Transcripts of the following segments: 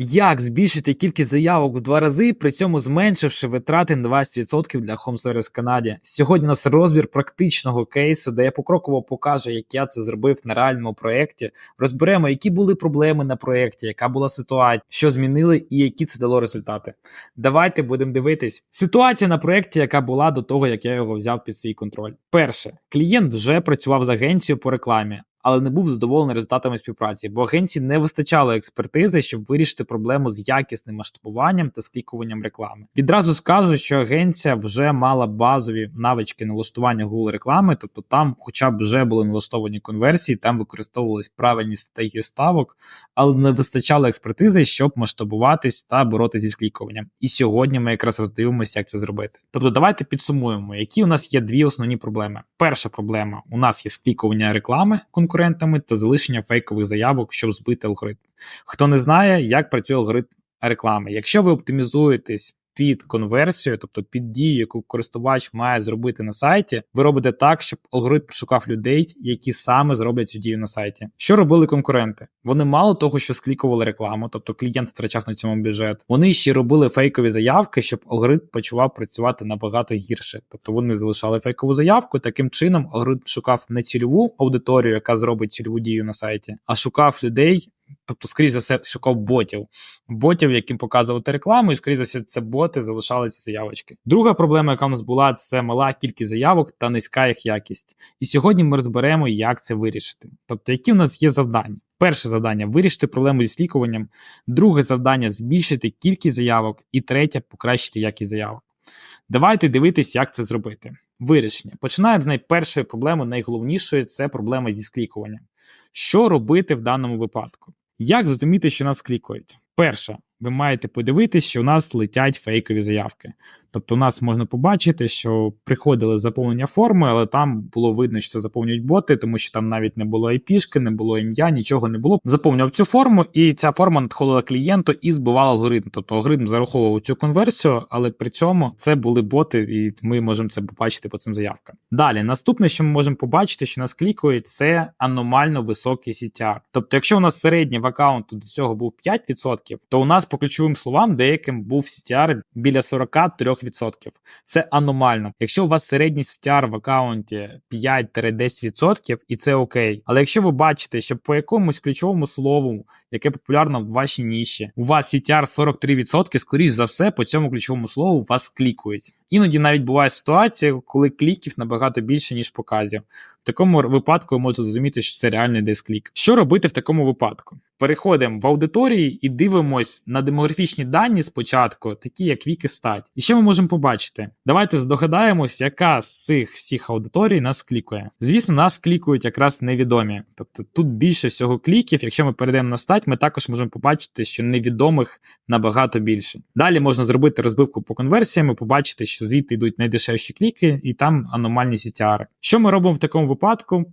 Як збільшити кількість заявок в два рази, при цьому зменшивши витрати на 20% для Home Service Канаді? Сьогодні у нас розбір практичного кейсу, де я покроково покажу, як я це зробив на реальному проєкті. Розберемо, які були проблеми на проєкті, яка була ситуація, що змінили і які це дало результати. Давайте будемо дивитись. Ситуація на проєкті, яка була до того, як я його взяв під свій контроль. Перше, клієнт вже працював з агенцією по рекламі але не був задоволений результатами співпраці, бо агенції не вистачало експертизи, щоб вирішити проблему з якісним масштабуванням та склікуванням реклами. Відразу скажу, що агенція вже мала базові навички налаштування Google реклами, тобто там, хоча б вже були налаштовані конверсії, там використовувались правильні стратегії ставок, але не вистачало експертизи, щоб масштабуватись та боротися зі склікуванням. І сьогодні ми якраз роздивимося, як це зробити. Тобто, давайте підсумуємо, які у нас є дві основні проблеми. Перша проблема у нас є склікування реклами конкурентами та залишення фейкових заявок, щоб збити алгоритм. Хто не знає, як працює алгоритм реклами. Якщо ви оптимізуєтесь під конверсію, тобто під дію, яку користувач має зробити на сайті, ви робите так, щоб алгоритм шукав людей, які саме зроблять цю дію на сайті. Що робили конкуренти? Вони мало того, що склікували рекламу, тобто клієнт втрачав на цьому бюджет. Вони ще робили фейкові заявки, щоб алгоритм почував працювати набагато гірше. Тобто вони залишали фейкову заявку. Таким чином, алгоритм шукав не цільову аудиторію, яка зробить цільову дію на сайті, а шукав людей, тобто, скоріш за все, шукав ботів, ботів, яким показувати рекламу, і скоріш за все, це боти залишали ці заявочки. Друга проблема, яка в нас була, це мала кількість заявок та низька їх якість. І сьогодні ми розберемо, як це вирішити. Тобто, які в нас є завдання. Перше завдання вирішити проблему зі слікуванням, друге завдання збільшити кількість заявок, і третє покращити якість заявок. Давайте дивитись, як це зробити. Вирішення. Починаємо з найпершої проблеми, найголовнішої це проблема зі склікуванням. Що робити в даному випадку? Як зрозуміти, що нас клікають? Перше, ви маєте подивитись, що у нас летять фейкові заявки. Тобто, у нас можна побачити, що приходили заповнення форми, але там було видно, що це заповнюють боти, тому що там навіть не було IP-шки, не було ім'я, нічого не було. Заповнював цю форму, і ця форма надходила клієнту і збивала алгоритм. Тобто алгоритм зараховував цю конверсію, але при цьому це були боти, і ми можемо це побачити по цим заявкам. Далі, наступне, що ми можемо побачити, що нас клікають, це аномально високий CTR. Тобто, якщо у нас середній в аккаунту до цього був 5%, то у нас по ключовим словам деяким був CTR біля 43%. Це аномально. Якщо у вас середній CTR в аккаунті 5-10%, і це окей. Але якщо ви бачите, що по якомусь ключовому слову, яке популярно в вашій ніші, у вас CTR 43%, скоріш за все, по цьому ключовому слову вас клікують. Іноді навіть буває ситуація, коли кліків набагато більше, ніж показів. Такому випадку ви можете зрозуміти, що це реальний десклік. Що робити в такому випадку? Переходимо в аудиторії і дивимось на демографічні дані спочатку, такі як вік і стать. І що ми можемо побачити? Давайте здогадаємось, яка з цих всіх аудиторій нас клікує. Звісно, нас клікують якраз невідомі. Тобто тут більше всього кліків. Якщо ми перейдемо на стать, ми також можемо побачити, що невідомих набагато більше. Далі можна зробити розбивку по конверсіям і побачити, що звідти йдуть найдешевші кліки, і там аномальні CTR. Що ми робимо в такому випадку?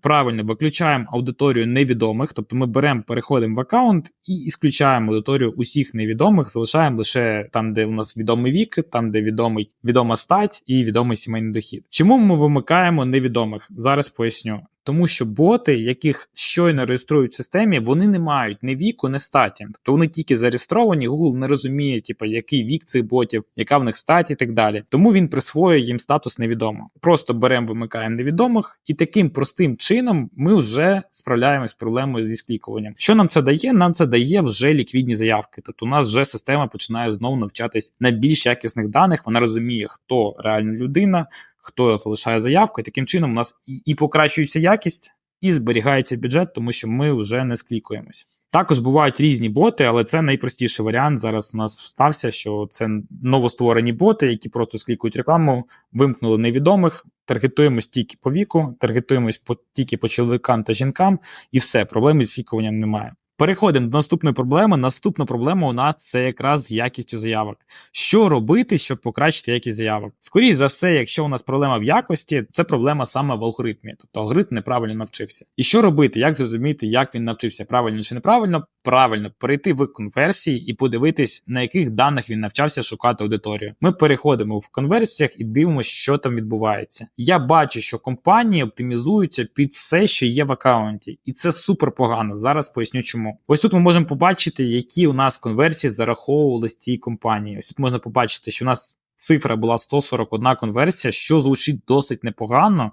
Правильно, виключаємо аудиторію невідомих, тобто ми беремо, переходимо в аккаунт і ісключаємо аудиторію усіх невідомих, залишаємо лише там, де у нас відомий вік, там, де відомий відома стать і відомий сімейний дохід. Чому ми вимикаємо невідомих? Зараз поясню. Тому що боти, яких щойно реєструють в системі, вони не мають ні віку, ні статі. Тобто вони тільки зареєстровані, Google не розуміє, типу, який вік цих ботів, яка в них статі і так далі. Тому він присвоює їм статус невідомо. Просто беремо, вимикаємо невідомих, і таким простим чином ми вже справляємось з проблемою зі склікуванням. Що нам це дає? Нам це дає вже ліквідні заявки. Тобто у нас вже система починає знову навчатись на більш якісних даних. Вона розуміє, хто реальна людина хто залишає заявку, і таким чином у нас і, і покращується якість, і зберігається бюджет, тому що ми вже не склікуємось. Також бувають різні боти, але це найпростіший варіант. Зараз у нас стався, що це новостворені боти, які просто склікують рекламу, вимкнули невідомих, таргетуємось тільки по віку, таргетуємось по, тільки по чоловікам та жінкам, і все, проблеми з слікуванням немає. Переходимо до наступної проблеми. Наступна проблема у нас це якраз з якістю заявок. Що робити, щоб покращити якість заявок? Скоріше за все, якщо у нас проблема в якості, це проблема саме в алгоритмі, тобто алгоритм неправильно навчився. І що робити? Як зрозуміти, як він навчився правильно чи неправильно? Правильно перейти в конверсії і подивитись, на яких даних він навчався шукати аудиторію. Ми переходимо в конверсіях і дивимося, що там відбувається. Я бачу, що компанії оптимізуються під все, що є в аккаунті, і це супер погано. Зараз поясню, чому. Бачимо. Ось тут ми можемо побачити, які у нас конверсії зараховувалися цій компанії. Ось тут можна побачити, що у нас цифра була 141 конверсія, що звучить досить непогано.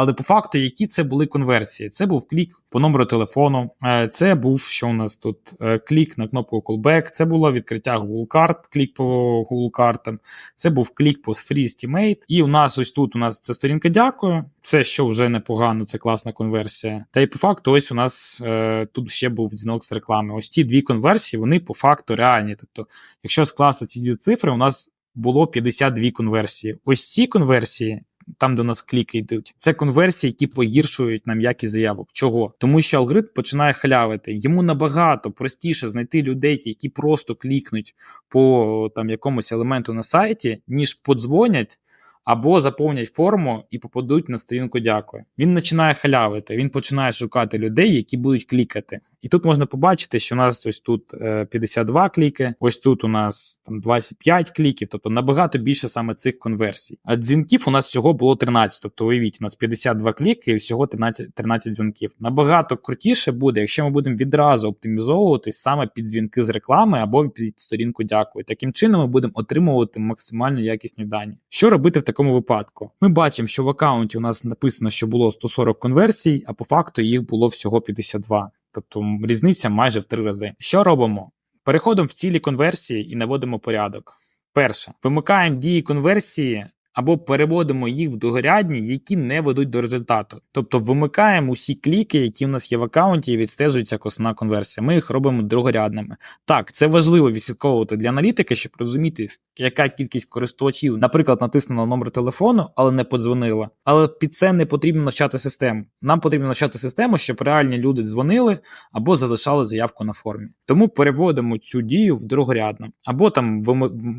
Але по факту, які це були конверсії? Це був клік по номеру телефону, е, це був що у нас тут е, клік на кнопку Callback, це було відкриття Google карт, клік по Google картам, це був клік по Free Estimate. І у нас ось тут у нас це сторінка дякую. Це що вже непогано, це класна конверсія. Та й по факту, ось у нас е, тут ще був дзвінок з реклами. Ось ці дві конверсії, вони по факту реальні. Тобто, якщо скласти ці цифри, у нас було 52 конверсії. Ось ці конверсії. Там, у нас кліки йдуть, це конверсії, які погіршують нам якість заявок. Чого? Тому що алгоритм починає халявити. Йому набагато простіше знайти людей, які просто клікнуть по там якомусь елементу на сайті, ніж подзвонять або заповнять форму і попадуть на сторінку дякую. Він починає халявити, він починає шукати людей, які будуть клікати. І тут можна побачити, що у нас ось тут е, 52 кліки, ось тут у нас там 25 кліків, тобто набагато більше саме цих конверсій. А дзвінків у нас всього було 13. Тобто, уявіть, у нас 52 кліки і всього 13, 13 дзвінків. Набагато крутіше буде, якщо ми будемо відразу оптимізовувати саме під дзвінки з реклами або під сторінку дякую. Таким чином ми будемо отримувати максимально якісні дані. Що робити в такому випадку? Ми бачимо, що в аккаунті у нас написано, що було 140 конверсій, а по факту їх було всього 52. Тобто різниця майже в три рази. Що робимо? Переходимо в цілі конверсії і наводимо порядок. Перше, вимикаємо дії конверсії або переводимо їх в другорядні, які не ведуть до результату. Тобто вимикаємо усі кліки, які у нас є в аккаунті, і відстежується як основна конверсія. Ми їх робимо другорядними. Так, це важливо відслідковувати для аналітики, щоб розуміти, яка кількість користувачів, наприклад, натиснула номер телефону, але не подзвонила. Але під це не потрібно навчати систему. Нам потрібно навчати систему, щоб реальні люди дзвонили або залишали заявку на формі. Тому переводимо цю дію в другорядну. Або там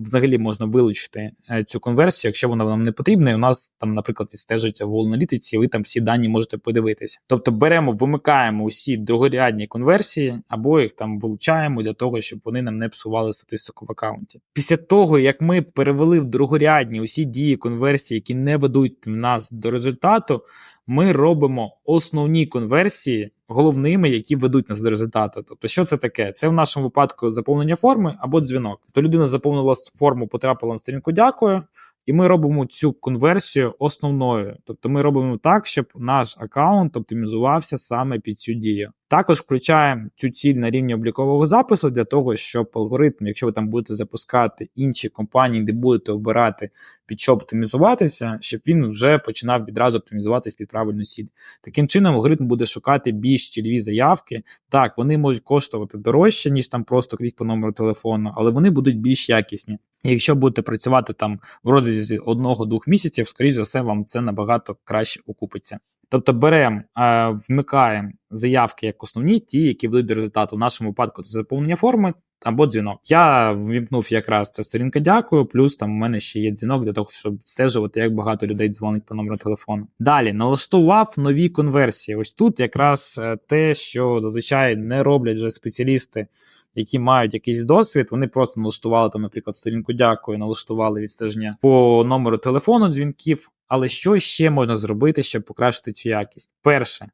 взагалі можна вилучити е, цю конверсію, якщо вона нам не потрібна. І у нас там, наприклад, відстежується в аналітиці, ви там всі дані можете подивитися. Тобто беремо, вимикаємо усі другорядні конверсії, або їх там вилучаємо для того, щоб вони нам не псували статистику в аккаунті. Після того, як ми перевели в другорядні усі дії конверсії, які не ведуть нас до результату, ми робимо основні конверсії головними, які ведуть нас до результату. Тобто, що це таке? Це в нашому випадку заповнення форми або дзвінок. Тобто людина заповнила форму, потрапила на сторінку дякую. І ми робимо цю конверсію основною. Тобто ми робимо так, щоб наш аккаунт оптимізувався саме під цю дію. Також включаємо цю ціль на рівні облікового запису для того, щоб алгоритм, якщо ви там будете запускати інші компанії, де будете обирати під що оптимізуватися, щоб він вже починав відразу оптимізуватись під правильну ціль. Таким чином, алгоритм буде шукати більш цільові заявки. Так, вони можуть коштувати дорожче, ніж там просто клік по номеру телефону, але вони будуть більш якісні. Якщо будете працювати там в розрізі одного-двох місяців, скоріш за все, вам це набагато краще окупиться. Тобто беремо, е, вмикаємо заявки як основні, ті, які ведуть до результату. В нашому випадку це заповнення форми або дзвінок. Я ввімкнув якраз це сторінка дякую, плюс там у мене ще є дзвінок для того, щоб стежувати, як багато людей дзвонить по номеру телефону. Далі налаштував нові конверсії. Ось тут якраз е, те, що зазвичай не роблять вже спеціалісти. Які мають якийсь досвід, вони просто налаштували там, наприклад, сторінку дякую, налаштували відстеження по номеру телефону дзвінків. Але що ще можна зробити, щоб покращити цю якість? Перше,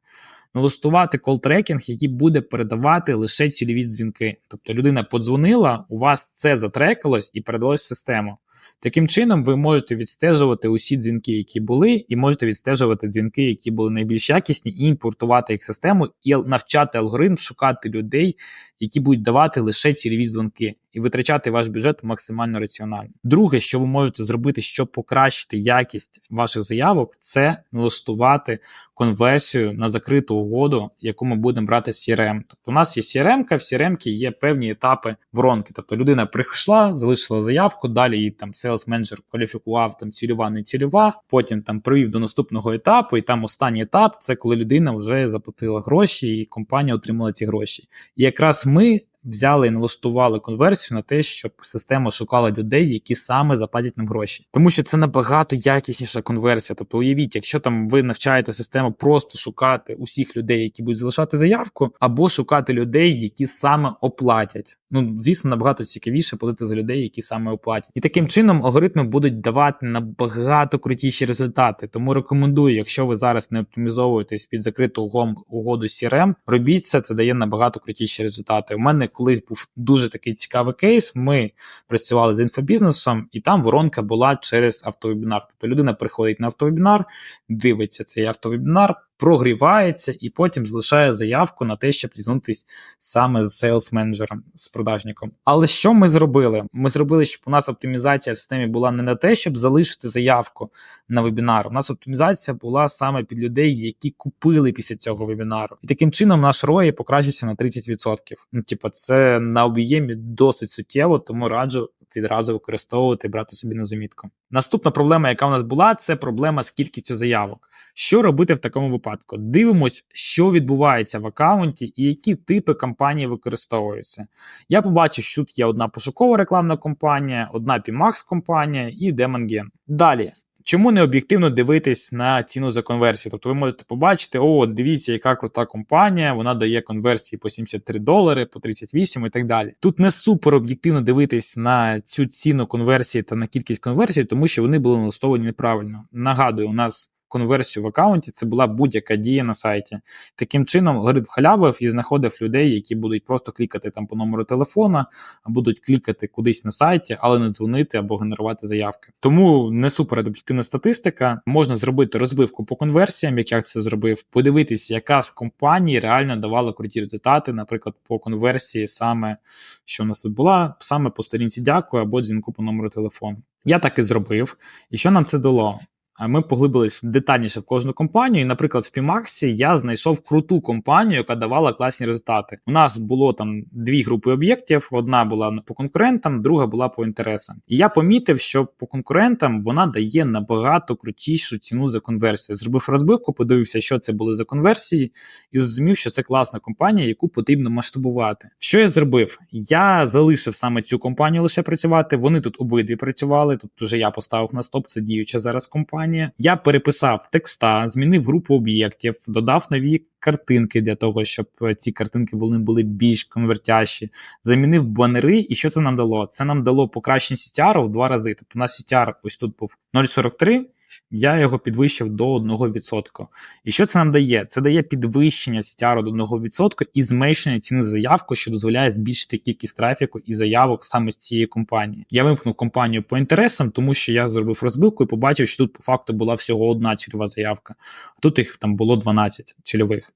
налаштувати кол-трекінг, який буде передавати лише цільові дзвінки. Тобто людина подзвонила, у вас це затрекалось і передалось в систему. Таким чином, ви можете відстежувати усі дзвінки, які були, і можете відстежувати дзвінки, які були найбільш якісні, і імпортувати їх в систему, і навчати алгоритм шукати людей, які будуть давати лише цільові дзвінки, і витрачати ваш бюджет максимально раціонально. Друге, що ви можете зробити, щоб покращити якість ваших заявок, це налаштувати конверсію на закриту угоду, яку ми будемо брати з CRM. Тобто у нас є CRM, в CRM є певні етапи воронки. Тобто людина прийшла, залишила заявку, далі її там sales менеджер кваліфікував там цільова, не цільова, потім там привів до наступного етапу, і там останній етап це коли людина вже заплатила гроші, і компанія отримала ці гроші. І якраз ми взяли і налаштували конверсію на те, щоб система шукала людей, які саме заплатять нам гроші, тому що це набагато якісніша конверсія. Тобто, уявіть, якщо там ви навчаєте систему просто шукати усіх людей, які будуть залишати заявку, або шукати людей, які саме оплатять. Ну, звісно, набагато цікавіше платити за людей, які саме оплатять. І таким чином алгоритми будуть давати набагато крутіші результати. Тому рекомендую, якщо ви зараз не оптимізовуєтесь під закриту углом угоду CRM, робіть це, це дає набагато крутіші результати. У мене колись був дуже такий цікавий кейс. Ми працювали з інфобізнесом, і там воронка була через автовебінар. Тобто людина приходить на автовебінар, дивиться цей автовебінар, прогрівається і потім залишає заявку на те, щоб зізнутися саме з сейлс-менеджером, з продажником. Але що ми зробили? Ми зробили, щоб у нас оптимізація в системі була не на те, щоб залишити заявку на вебінар. У нас оптимізація була саме під людей, які купили після цього вебінару. І таким чином наш ROI покращився на 30%. Ну, типу, це на об'ємі досить суттєво, тому раджу відразу використовувати, брати собі на замітку. Наступна проблема, яка у нас була, це проблема з кількістю заявок. Що робити в такому випадку? Дивимось, що відбувається в аккаунті і які типи кампаній використовуються. Я побачив, що тут є одна пошукова рекламна компанія, одна PMAX компанія і Demongen. Далі. Чому не об'єктивно дивитись на ціну за конверсію? Тобто ви можете побачити, о, дивіться, яка крута компанія, вона дає конверсії по 73 долари, по 38 і так далі. Тут не супер об'єктивно дивитись на цю ціну конверсії та на кількість конверсій, тому що вони були налаштовані неправильно. Нагадую, у нас конверсію в аккаунті це була будь-яка дія на сайті. Таким чином, алгоритм халявив і знаходив людей, які будуть просто клікати там по номеру телефона, будуть клікати кудись на сайті, але не дзвонити або генерувати заявки. Тому не супер об'єктивна статистика. Можна зробити розбивку по конверсіям, як я це зробив, подивитися, яка з компаній реально давала круті результати, наприклад, по конверсії, саме що у нас тут була, саме по сторінці дякую або дзвінку по номеру телефону. Я так і зробив. І що нам це дало? Ми поглибились детальніше в кожну компанію. І, наприклад, в Pimax я знайшов круту компанію, яка давала класні результати. У нас було там дві групи об'єктів: одна була по конкурентам, друга була по інтересам. І я помітив, що по конкурентам вона дає набагато крутішу ціну за конверсію. Зробив розбивку, подивився, що це були за конверсії, і зрозумів, що це класна компанія, яку потрібно масштабувати. Що я зробив? Я залишив саме цю компанію лише працювати. Вони тут обидві працювали. Тут вже я поставив на стоп. Це діюча зараз компанія. Я переписав текста, змінив групу об'єктів, додав нові картинки для того, щоб ці картинки вони були більш конвертящі. Замінив банери, і що це нам дало? Це нам дало покращення CTR в два рази. Тобто у нас CTR ось тут був 0,43. Я його підвищив до 1%. І що це нам дає? Це дає підвищення CTR до 1% і зменшення ціни за заявку, що дозволяє збільшити кількість трафіку і заявок саме з цієї компанії. Я вимкнув компанію по інтересам, тому що я зробив розбивку і побачив, що тут по факту була всього одна цільова заявка. А тут їх там було 12 цільових.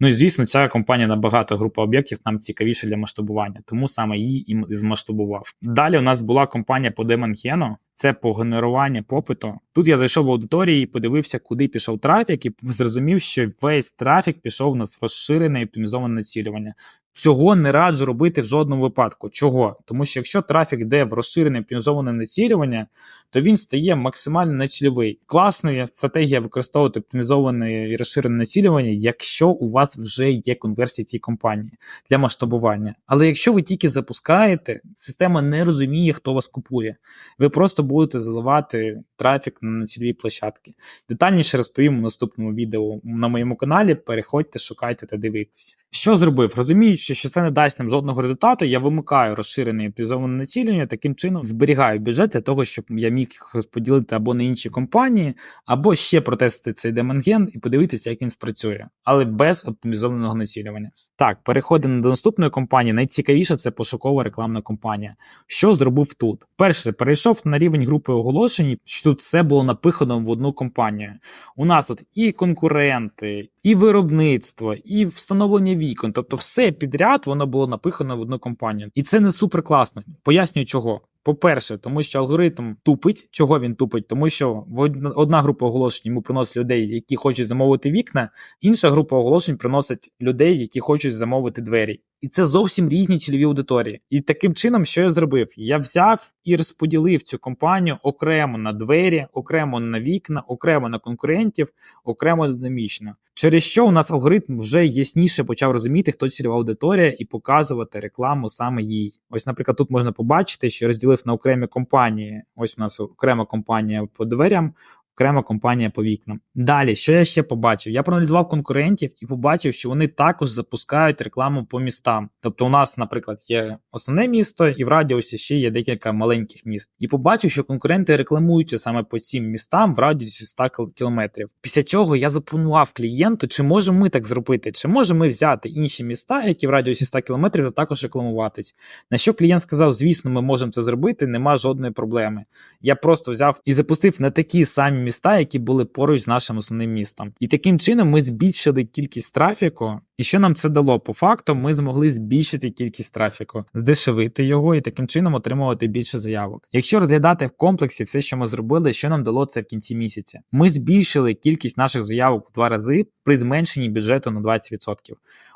Ну і звісно, ця компанія набагато група об'єктів нам цікавіше для масштабування, тому саме її і змасштабував. Далі у нас була компанія по Деманхену, це по генеруванню попиту. Тут я зайшов в аудиторії і подивився, куди пішов трафік, і зрозумів, що весь трафік пішов на розширене і оптимізоване націлювання. Цього не раджу робити в жодному випадку. Чого? Тому що якщо трафік йде в розширене оптимізоване націлювання, то він стає максимально нецільовий. Класна стратегія використовувати оптимізоване і розширене націлювання, якщо у вас вже є конверсія тієї компанії для масштабування. Але якщо ви тільки запускаєте, система не розуміє, хто вас купує. Ви просто будете заливати трафік на цільові площадки. Детальніше розповім у наступному відео на моєму каналі. Переходьте, шукайте та дивитесь. Що зробив? Розуміючи, що це не дасть нам жодного результату, я вимикаю розширене оптимізоване націлення, таким чином зберігаю бюджет для того, щоб я міг їх розподілити або на інші компанії, або ще протестити цей демонген і подивитися, як він спрацює, але без оптимізованого націлювання. Так, переходимо до наступної компанії. Найцікавіше це пошукова рекламна компанія. Що зробив тут? Перше, перейшов на рівень групи оголошень, що тут все було напихано в одну компанію. У нас тут і конкуренти, і виробництво, і встановлення вікон. Тобто, все підряд воно було напихано в одну компанію. І це не супер класно. Пояснюю, чого. По-перше, тому що алгоритм тупить. Чого він тупить? Тому що одна група оголошень йому приносить людей, які хочуть замовити вікна, інша група оголошень приносить людей, які хочуть замовити двері. І це зовсім різні цільові аудиторії. І таким чином, що я зробив? Я взяв і розподілив цю компанію окремо на двері, окремо на вікна, окремо на конкурентів, окремо динамічно. Через що у нас алгоритм вже ясніше почав розуміти, хто цільова аудиторія, і показувати рекламу саме їй. Ось, наприклад, тут можна побачити, що розділив на окремі компанії. Ось у нас окрема компанія по дверям, окрема компанія по вікнам. Далі, що я ще побачив? Я проаналізував конкурентів і побачив, що вони також запускають рекламу по містам. Тобто, у нас, наприклад, є основне місто, і в радіусі ще є декілька маленьких міст. І побачив, що конкуренти рекламуються саме по цим містам в радіусі 100 кілометрів. Після чого я запропонував клієнту, чи можемо ми так зробити, чи можемо ми взяти інші міста, які в радіусі 100 кілометрів, та також рекламуватись. На що клієнт сказав: звісно, ми можемо це зробити, нема жодної проблеми. Я просто взяв і запустив на такі самі міста, які були поруч з нашим основним містом. І таким чином ми збільшили кількість трафіку. І що нам це дало? По факту, ми змогли збільшити кількість трафіку, здешевити його і таким чином отримувати більше заявок. Якщо розглядати в комплексі все, що ми зробили, що нам дало це в кінці місяця, ми збільшили кількість наших заявок в два рази при зменшенні бюджету на 20%.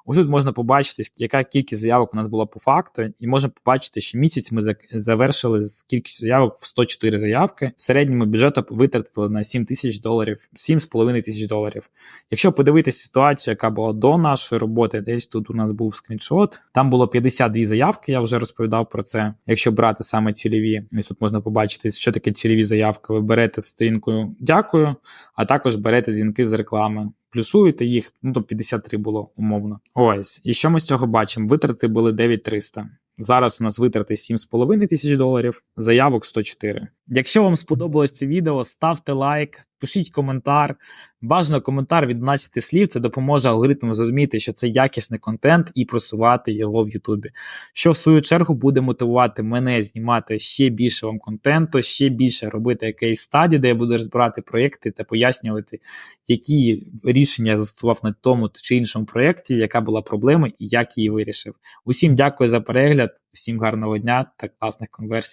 Ось тут можна побачити, яка кількість заявок у нас була по факту, і можна побачити, що місяць ми завершили з кількістю заявок в 104 заявки. В середньому бюджету витратили на 7 тисяч доларів, 7,5 тисяч доларів. Якщо подивитися ситуацію, яка була до нашої роботи, десь тут у нас був скріншот. Там було 52 заявки, я вже розповідав про це. Якщо брати саме цільові, ось тут можна побачити, що таке цільові заявки. Ви берете сторінку дякую, а також берете дзвінки з реклами. Плюсуєте їх, ну то 53 було умовно. Ось. І що ми з цього бачимо? Витрати були 9300. Зараз у нас витрати 7,5 тисяч доларів, заявок 104. Якщо вам сподобалось це відео, ставте лайк, пишіть коментар. Бажано коментар від 12 слів. Це допоможе алгоритму зрозуміти, що це якісний контент і просувати його в Ютубі. Що в свою чергу буде мотивувати мене знімати ще більше вам контенту, ще більше робити якийсь стаді, де я буду розбирати проєкти та пояснювати, які рішення я застосував на тому чи іншому проєкті, яка була проблема і як її вирішив. Усім дякую за перегляд, всім гарного дня та класних конверсій.